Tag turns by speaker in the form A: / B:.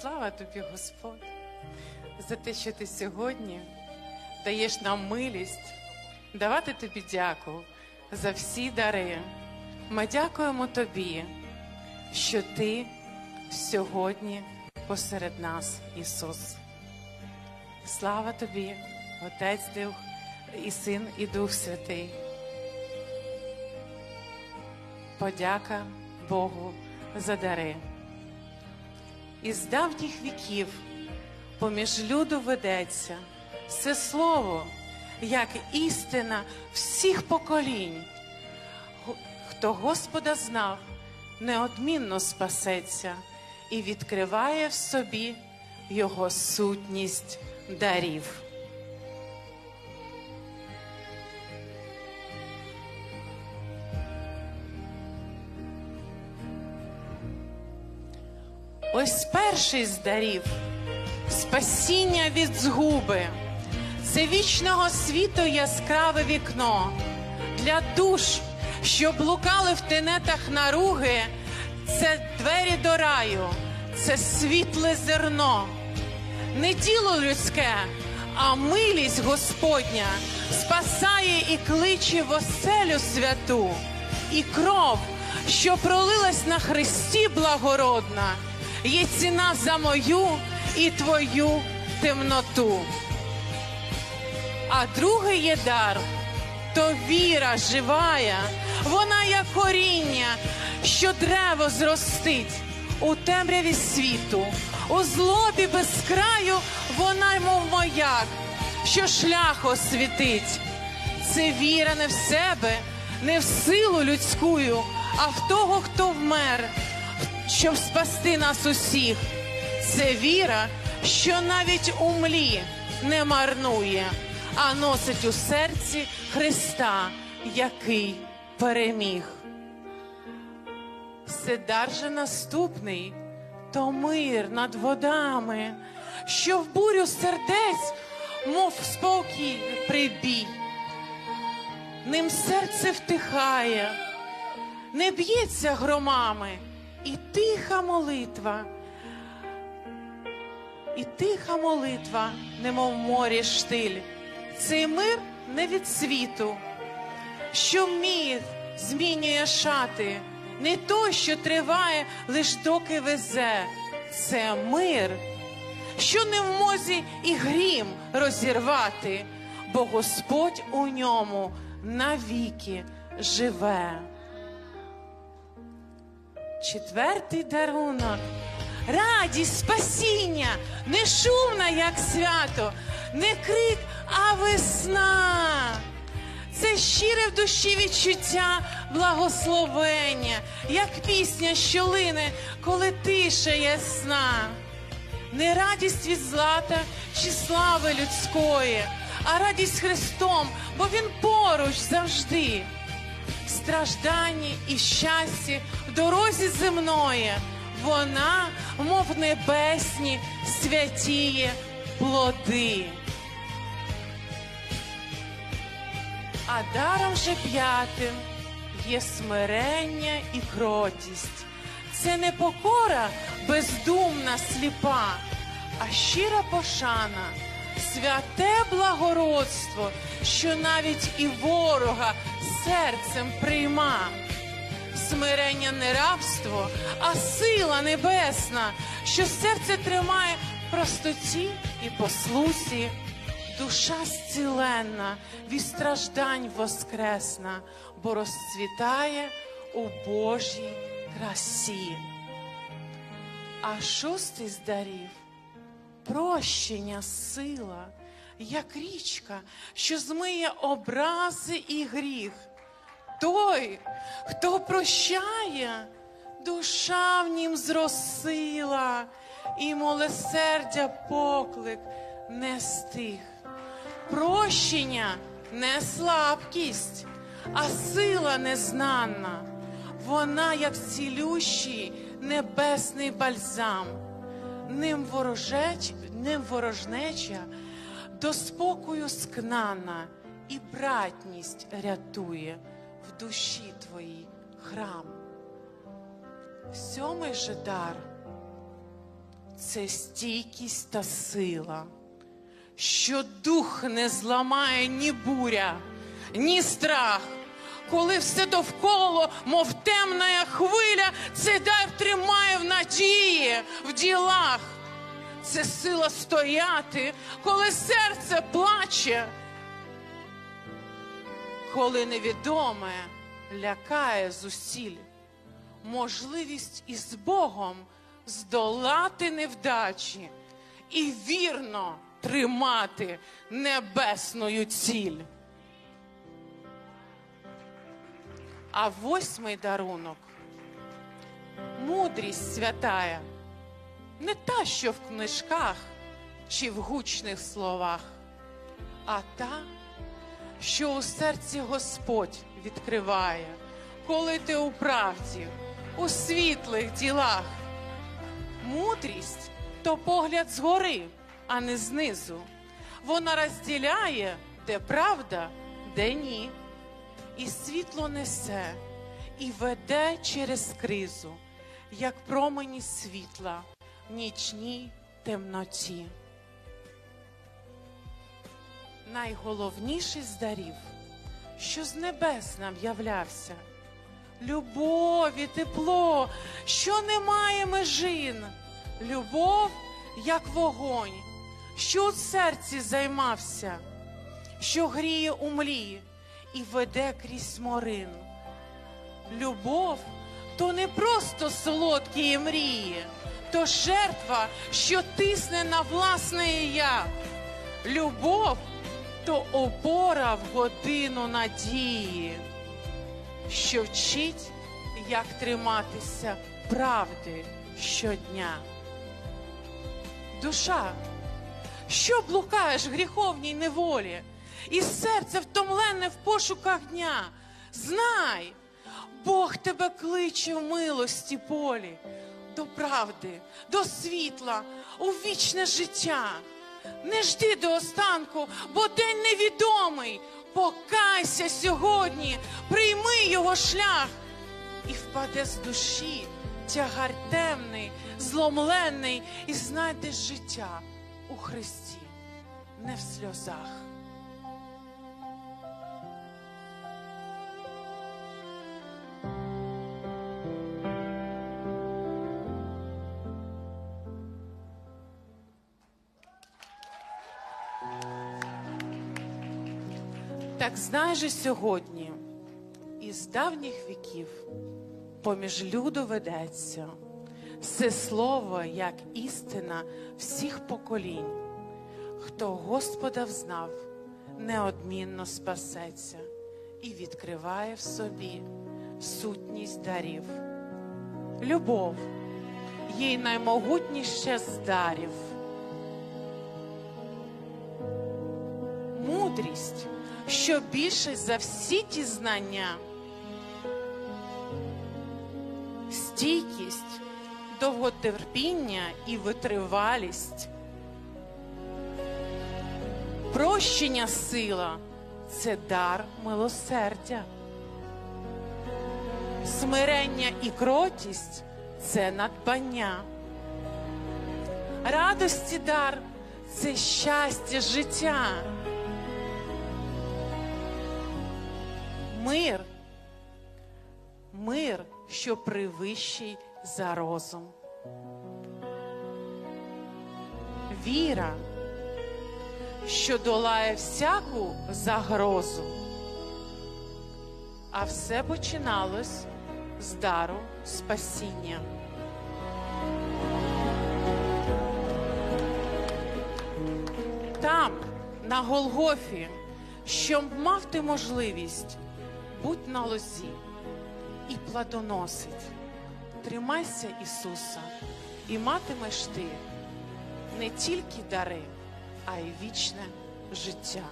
A: Слава тобі, Господь, за те, що ти сьогодні даєш нам милість, давати тобі дяку за всі дари. Ми дякуємо тобі, що ти сьогодні посеред нас, Ісус. Слава тобі, Отець Дух, і Син, і Дух Святий. Подяка Богу за дари. Із давніх віків поміж люду ведеться все слово, як істина всіх поколінь. Хто Господа знав, неодмінно спасеться і відкриває в собі його сутність дарів. Ось перший з дарів спасіння від згуби. Це вічного світу яскраве вікно для душ, що блукали в тенетах наруги. Це двері до раю, це світле зерно. Не тіло людське, а милість Господня спасає і кличе в оселю святу, і кров, що пролилась на Христі благородна, є ціна за мою і твою темноту. А другий є дар то віра живая, вона як коріння, що древо зростить у темряві світу, у злобі без краю вона мов маяк, що шлях освітить. Це віра не в себе, не в силу людськую, а в того, хто вмер, щоб спасти нас усіх. Це віра, що навіть у млі не марнує, а носить у серці Христа, який переміг. Седар же наступний, то мир над водами, що в бурю сердець, мов спокій прибій. Ним серце втихає, не б'ється громами, і тиха молитва, і тиха молитва, немов морі штиль. Цей мир не від світу, що міг змінює шати, не той, що триває, лиш доки везе. Це мир, що не в мозі і грім розірвати, бо Господь у ньому навіки живе. Четвертий дарунок. Радість, спасіння, не шумна, як свято, не крик, а весна. Це щире в душі відчуття благословення, як пісня, що лине, коли тиша ясна. Не радість від злата чи слави людської, а радість Христом, бо Він поруч завжди. В стражданні і в щасті в дорозі земної вона, мов небесні, святіє плоди. А даром же п'ятим є смирення і кротість. Це не покора бездумна, сліпа, а щира пошана, святе благородство, що навіть і ворога серцем прийма. Смирення не рабство, а сила небесна, що серце тримає в простоті і послусі. Душа зціленна, від страждань воскресна, бо розцвітає у Божій красі. А шостий з дарів прощення сила, як річка, що змиє образи і гріх. Той, хто прощає, душа в нім зросила, і милосердя поклик не стих. Прощення не слабкість, а сила незнана. Вона, як цілющий небесний бальзам, ним, ворожеч, ним ворожнеча до спокою скнана і братність рятує в душі твоїй храм. Сьомий же дар це стійкість та сила, що дух не зламає ні буря, ні страх. Коли все довкола, мов темна хвиля, цей дар тримає в надії, в ділах. Це сила стояти, коли серце плаче, коли невідоме лякає зусіль, можливість із Богом здолати невдачі і вірно тримати небесною ціль. А восьмий дарунок. Мудрість святая, не та, що в книжках чи в гучних словах, а та, що у серці Господь відкриває, коли ти у правді, у світлих ділах. Мудрість то погляд згори, а не знизу. Вона розділяє, де правда, де ні. І світло несе, і веде через кризу, як промені світла в нічній темноті. Найголовніший з дарів, що з небес нам являвся, любов і тепло, що немає межин, любов, як вогонь, що у серці займався, що гріє у млі і веде крізь сморин. Любов то не просто солодкі мрії, то жертва, що тисне на власне я. Любов то опора в годину надії, що вчить, як триматися правди щодня. Душа, що блукаєш в гріховній неволі, і серце втомлене в пошуках дня. Знай, Бог тебе кличе в милості полі, до правди, до світла, у вічне життя. Не жди до останку, бо день невідомий. Покайся сьогодні, прийми його шлях, і впаде з душі тягар темний, зломлений, і знайдеш життя у Христі, не в сльозах. Так знай же сьогодні, із давніх віків поміж люду ведеться все слово, як істина всіх поколінь. Хто Господа взнав, неодмінно спасеться і відкриває в собі сутність дарів. Любов їй наймогутніше з дарів. Мудрість, що більше за всі ті знання. Стійкість, довготерпіння і витривалість. Прощення сила це дар милосердя. Смирення і кротість це надбання. Радості дар це щастя життя. Мир, мир, що привищий за розум. Віра, що долає всяку загрозу. А все починалось з дару спасіння. Там, на Голгофі, щоб мав ти можливість, будь на лозі і плодоносить. Тримайся Ісуса, і матимеш ти не тільки дари, а й вічне життя.